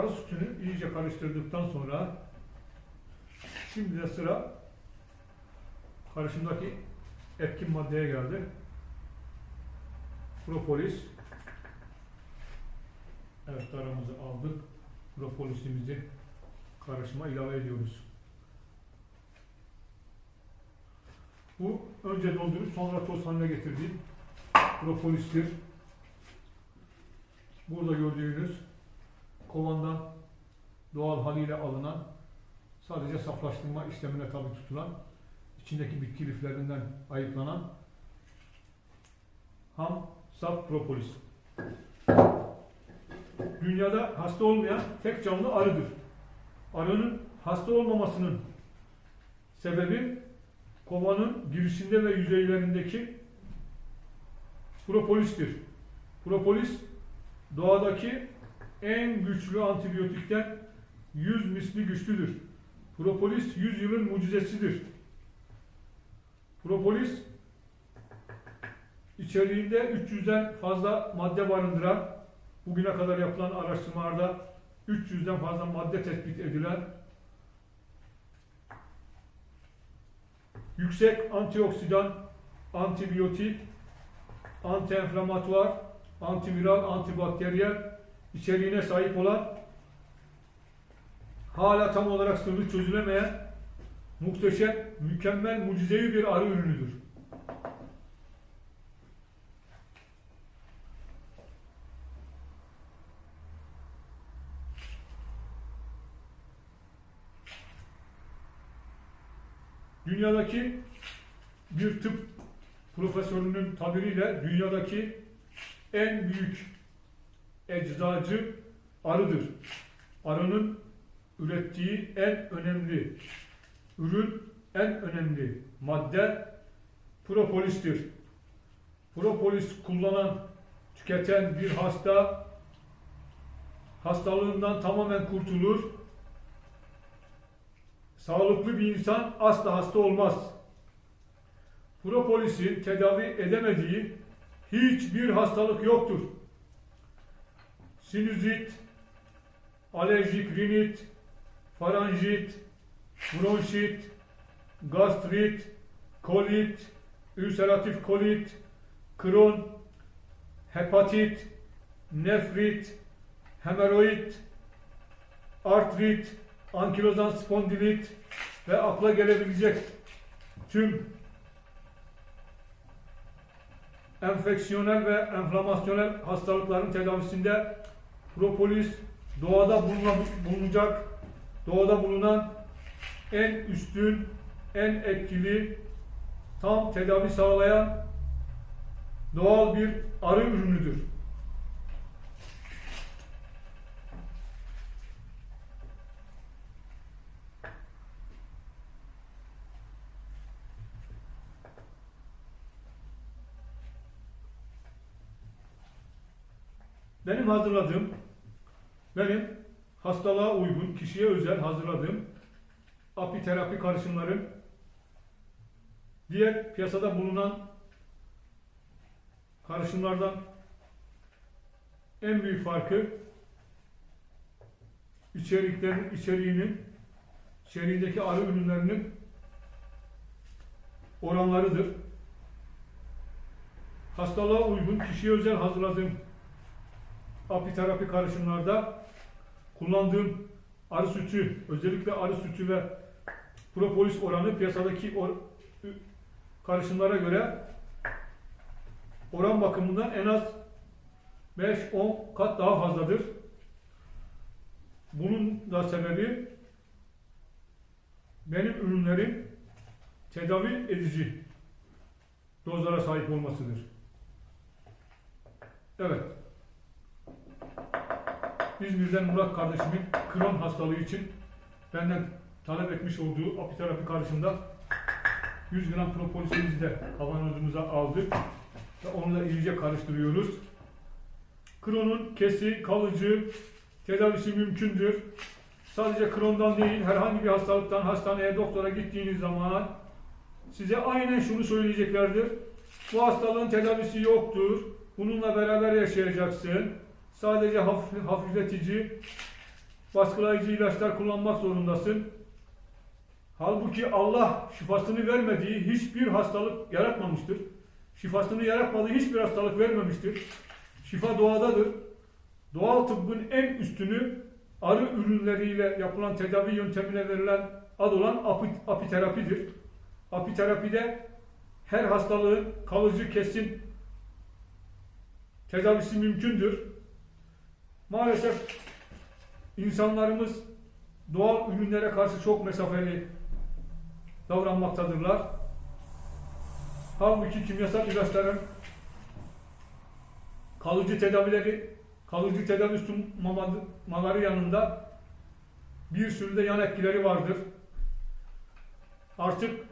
arı sütünü iyice karıştırdıktan sonra şimdi de sıra karışımdaki etkin maddeye geldi. Propolis. Evet daramızı aldık. Propolisimizi karışıma ilave ediyoruz. Bu önce doldurup sonra toz haline getirdiğim propolistir. Burada gördüğünüz kovandan doğal haliyle alınan sadece saflaştırma işlemine tabi tutulan içindeki bitki liflerinden ayıklanan ham saf propolis. Dünyada hasta olmayan tek canlı arıdır. Arının hasta olmamasının sebebi kovanın girişinde ve yüzeylerindeki propolistir. Propolis doğadaki en güçlü antibiyotikten 100 misli güçlüdür. Propolis 100 yılın mucizesidir. Propolis içeriğinde 300'den fazla madde barındıran, bugüne kadar yapılan araştırmalarda 300'den fazla madde tespit edilen yüksek antioksidan, antibiyotik, antienflamatuar, antiviral, antibakteriyel içeriğine sahip olan hala tam olarak sırrı çözülemeyen muhteşem, mükemmel, mucizevi bir arı ürünüdür. Dünyadaki bir tıp profesörünün tabiriyle dünyadaki en büyük eczacı arıdır. Arının ürettiği en önemli ürün, en önemli madde propolistir. Propolis kullanan, tüketen bir hasta hastalığından tamamen kurtulur. Sağlıklı bir insan asla hasta olmaz. Propolisi tedavi edemediği hiçbir hastalık yoktur. Sinüzit, alerjik rinit, faranjit, bronşit, gastrit, kolit, ülseratif kolit, kron, hepatit, nefrit, hemoroid, artrit, ankilozan spondilit ve akla gelebilecek tüm enfeksiyonel ve enflamasyonel hastalıkların tedavisinde propolis doğada bulunacak, doğada bulunan en üstün, en etkili, tam tedavi sağlayan doğal bir arı ürünüdür. Benim hazırladığım, benim hastalığa uygun, kişiye özel hazırladığım apiterapi karışımların diğer piyasada bulunan karışımlardan en büyük farkı içeriklerin içeriğinin içeriğindeki arı ürünlerinin oranlarıdır. Hastalığa uygun, kişiye özel hazırladığım apiterapi karışımlarda kullandığım arı sütü, özellikle arı sütü ve propolis oranı piyasadaki or karışımlara göre oran bakımından en az 5-10 kat daha fazladır. Bunun da sebebi benim ürünlerim tedavi edici dozlara sahip olmasıdır. Evet. İzmir'den Murat kardeşimin Kron hastalığı için benden talep etmiş olduğu apiterapi karışımda 100 gram propolisimizi de kavanozumuza aldık ve onu da iyice karıştırıyoruz. Kron'un kesi, kalıcı, tedavisi mümkündür. Sadece Kron'dan değil, herhangi bir hastalıktan hastaneye, doktora gittiğiniz zaman size aynen şunu söyleyeceklerdir. Bu hastalığın tedavisi yoktur. Bununla beraber yaşayacaksın. Sadece hafif, hafifletici baskılayıcı ilaçlar kullanmak zorundasın. Halbuki Allah şifasını vermediği hiçbir hastalık yaratmamıştır. Şifasını yaratmadığı hiçbir hastalık vermemiştir. Şifa doğadadır. Doğal tıbbın en üstünü arı ürünleriyle yapılan tedavi yöntemine verilen ad olan api- apiterapidir. Apiterapide her hastalığın kalıcı kesin tedavisi mümkündür. Maalesef insanlarımız doğal ürünlere karşı çok mesafeli davranmaktadırlar. Halbuki kimyasal ilaçların kalıcı tedavileri, kalıcı tedavi sunmamaları yanında bir sürü de yan etkileri vardır. Artık